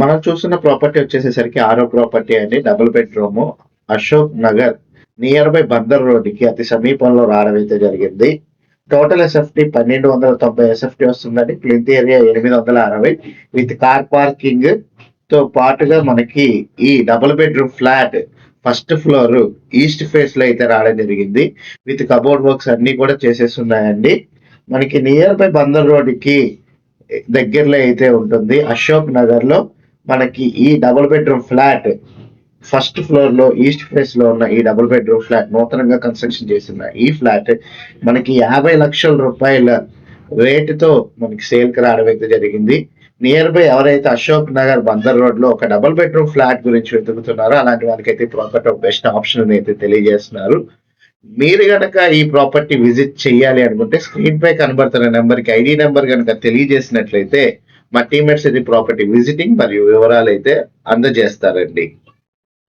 మనం చూస్తున్న ప్రాపర్టీ వచ్చేసేసరికి ఆరో ప్రాపర్టీ అండి double bedroom Ashok Nagar near by Bandar రోడ్డుకి అతి సమీపంలో రావడం అయితే జరిగింది. టోటల్ ఎస్ఎఫ్టీ పన్నెండు వందల తొంభై ఎస్ఎఫ్టీ వస్తుందండి. ప్లింత్ ఏరియా ఎనిమిది వందల అరవై. విత్ కార్ పార్కింగ్తో పాటుగా మనకి ఈ double bedroom flat first floor east ఫేస్లో అయితే రావడం జరిగింది. విత్ కబోర్డ్ వర్క్స్ అన్ని కూడా చేసేస్తున్నాయండి. మనకి నియర్ బై బందర్ రోడ్డుకి దగ్గరలో అయితే ఉంటుంది. అశోక్ నగర్లో మనకి ఈ డబుల్ బెడ్రూమ్ ఫ్లాట్ ఫస్ట్ ఫ్లోర్లో ఈస్ట్ ఫేస్లో ఉన్న ఈ డబుల్ బెడ్రూమ్ ఫ్లాట్ నూతనంగా కన్స్ట్రక్షన్ చేసిన ఈ ఫ్లాట్ మనకి యాభై లక్షల రూపాయల రేటుతో మనకి సేల్కి రావడం అయితే జరిగింది. నియర్ బై ఎవరైతే అశోక్ నగర్ బందర్ రోడ్లో ఒక డబుల్ బెడ్రూమ్ ఫ్లాట్ గురించి వెతుకుతున్నారో అలాంటి వాళ్ళకైతే ప్రాపర్టీ బెస్ట్ ఆప్షన్ అయితే తెలియజేస్తున్నారు. మీరు గనక ఈ ప్రాపర్టీ విజిట్ చేయాలి అనుకుంటే స్క్రీన్ పై కనబడుతున్న నెంబర్కి ఐడి నెంబర్ కనుక తెలియజేసినట్లయితే మా టీమేట్స్ ఇది ప్రాపర్టీ విజిటింగ్ మరియు వివరాలు అయితే అందజేస్తారండి.